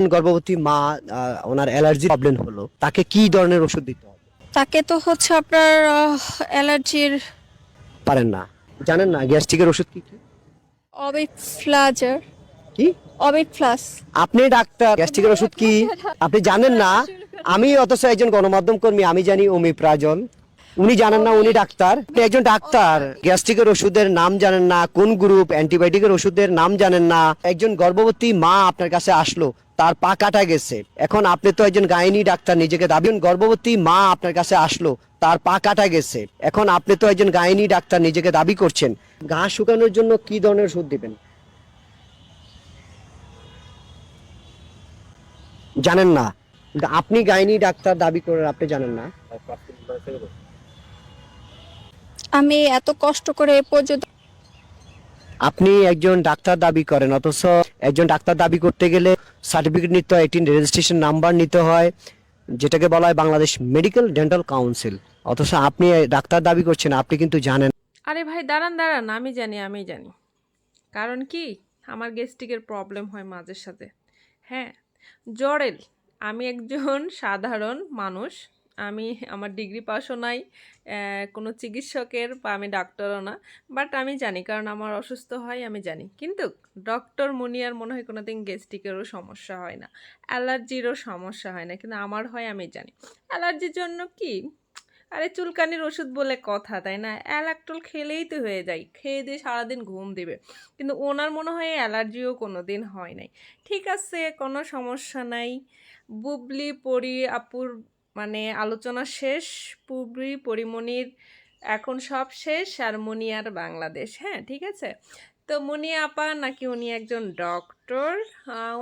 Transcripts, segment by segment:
গর্ভবতী মা ওনার allergy problem হলো তাকে কি ধরনের ওষুধ দিতে হবে? তাকে তো হচ্ছে আপনার অ্যালার্জির পারেন না। জানেন না গ্যাস্ট্রিকের ওষুধ কি কি? অবিট ফ্লাজার কি? অবিট প্লাস আপনি ডাক্তার গ্যাস্ট্রিকের ওষুধ কি? আপনি জানেন না আমি অথচ একজন গণমাধ্যম কর্মী আমি জানি ওমিপ্রাজল উনি জানেন না উনি ডাক্তার। আপনি একজন ডাক্তার গ্যাস্ট্রিকের ওষুধের নাম জানেন না কোন গ্রুপ অ্যান্টিবায়োটিকের ওষুধের নাম জানেন না। একজন গর্ভবতী মা আপনার কাছে আসলো তার পা কাটা গেছে। এখন আপনি তো একজন গাইনি ডাক্তার নিজেকে দাবি গর্ভবতী মা আপনার কাছে আসলো তার পা কাটা গেছে। এখন আপনি তো একজন গাইনি ডাক্তার নিজেকে দাবি করছেন। ঘা শুকানোর জন্য কি ধরনের ওষুধ দিবেন? জানেন না। আপনি গাইনি ডাক্তার দাবি করেন আপনি জানেন না। আমি এত কষ্ট করে পর্যন্ত আপনি একজন ডাক্তার দাবি করেন অথচ একজন ডাক্তার দাবি করতে গেলে সার্টিফিকেট নিতে হয় একটি রেজিস্ট্রেশন নাম্বার নিতে হয়, যেটাকে বলা হয় বাংলাদেশ মেডিকেল ডেন্টাল কাউন্সিল অথচ আপনি ডাক্তার দাবি করছেন, আপনি কিন্তু জানেন। আরে ভাই, দাঁড়ান দাঁড়ান, আমি জানি আমি জানি। কারণ কি? আমার গ্যাস্ট্রিকের প্রবলেম হয় মাঝের সাথে। হ্যাঁ জরেল, আমি একজন সাধারণ মানুষ। আমি আমার ডিগ্রি পাসও নাই কোনো চিকিৎসকের বা আমি ডাক্তারও না, বাট আমি জানি, কারণ আমার অসুস্থ হয় আমি জানি। কিন্তু ডক্টর মুনিয়ার মনে হয় কোনো দিন গ্যাস্ট্রিকেরও সমস্যা হয় না, অ্যালার্জিরও সমস্যা হয় না, কিন্তু আমার হয় আমি জানি। অ্যালার্জির জন্য কি? আরে চুলকানির ওষুধ বলে কথা, তাই না? অ্যালাক্টল খেলেই তো হয়ে যায়, খেয়ে দিয়ে সারাদিন ঘুম দিবে। কিন্তু ওনার মনে হয় অ্যালার্জিও কোনো দিন হয় নাই। ঠিক আছে, কোনো সমস্যা নাই। বুবলি পরি আপুর মানে আলোচনা শেষ পুবলি পরিমণির এখন সব শেষ আর মুনিয়ার বাংলাদেশ হ্যাঁ ঠিক আছে? তো মুনিয়া আপা নাকি উনি একজন ডক্টর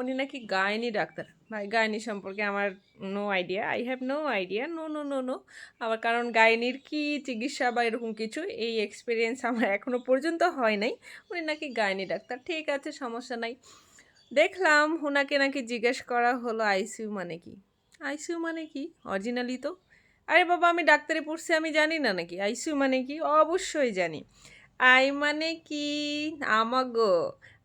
উনি নাকি গায়নি ডাক্তার। ভাই, গাইনি সম্পর্কে আমার no idea I have no idea no no no no আবার কারণ গায়নির কি চিকিৎসা বা এরকম কিছু এই এক্সপিরিয়েন্স আমার এখনও পর্যন্ত হয় নাই। উনি নাকি গাইনি ডাক্তার, ঠিক আছে, সমস্যা নাই। দেখলাম ওনাকে নাকি জিজ্ঞেস করা হলো আইসিইউ মানে কি। আইসিইউ মানে কি? অরিজিনালি তো? আরে বাবা, আমি ডাক্তারে পড়ছি, আমি জানি না নাকি? আইসিইউ মানে কি? অবশ্যই জানি। আই মানে কি? আমাগো।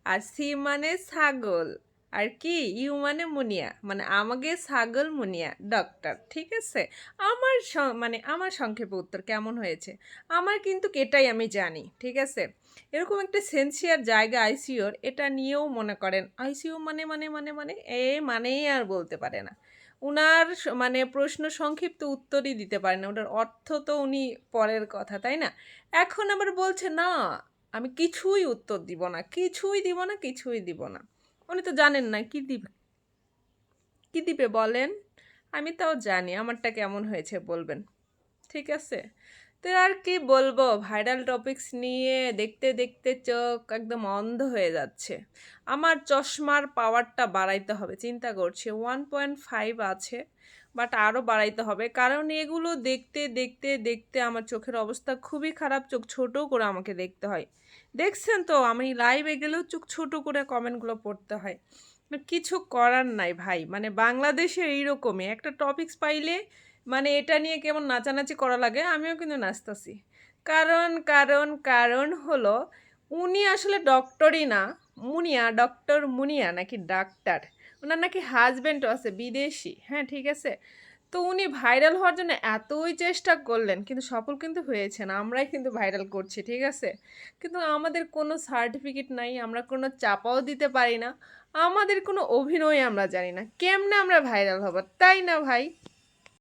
আর সি মানে ছাগল। আর কি? ইউ মানে মুনিয়া। মানে আমাকে ছাগল মুনিয়া, ডক্টর। ঠিক আছে? আমার মানে আমার সংক্ষেপে উত্তর কেমন হয়েছে? আমার কিন্তু এটাই আমি জানি। ঠিক আছে? এরকম একটা সেন্সিয়ার জায়গা আইসিওর এটা নিয়েও মনে করেন। আইসিইউ মানে মানে মানে মানে এ মানেই আর বলতে পারে না। উনার মানে প্রশ্ন সংক্ষিপ্ত উত্তরই দিতে পারে না। ওটার অর্থ তো উনি পরের কথা, তাই না? এখন আবার বলছে, না, আমি কিছুই উত্তর দিব না, কিছুই দিব না, কিছুই দিব না। উনি তো জানেন না কি দিবে। কি দিবে বলেন? আমি তাও জানি, আমারটা কেমন হয়েছে বলবেন। ঠিক আছে? তো আর কি বলব? ভাইরাল টপিকস নিয়ে দেখতে দেখতে চোখ একদম অন্ধ হয়ে যাচ্ছে। আমার চশমার পাওয়ারটা বাড়াইতে হবে, চিন্তা করছি। ওয়ান পয়েন্ট ফাইভ আছে বাট আরও বাড়াইতে হবে। কারণ এগুলো দেখতে দেখতে দেখতে আমার চোখের অবস্থা খুবই খারাপ। চোখ ছোট করে আমাকে দেখতে হয়। দেখছেন তো, আমি লাইভে গেলেও চোখ ছোট করে কমেন্টগুলো পড়তে হয়। কিছু করার নাই ভাই। মানে বাংলাদেশে এইরকমই। একটা টপিকস পাইলে মানে এটা নিয়ে কেমন নাচানাচি করা লাগে, আমিও কিন্তু নাচতাছি। কারণ কারণ কারণ হলো উনি আসলে ডক্টরই না, মুনিয়া ডক্টর মুনিয়া নাকি ডাক্তার। ওনার নাকি হাজব্যান্ডও আছে, বিদেশি। হ্যাঁ ঠিক আছে? তো উনি ভাইরাল হওয়ার জন্য এতই চেষ্টা করলেন, কিন্তু সফল কিন্তু হয়েছে না আমরাই কিন্তু ভাইরাল করছি, ঠিক আছে? কিন্তু আমাদের কোনো সার্টিফিকেট নাই, আমরা কোনো চাপাও দিতে পারি না, আমাদের কোনো অভিনয় আমরা জানি না, কেমনে আমরা ভাইরাল হব, তাই না ভাই?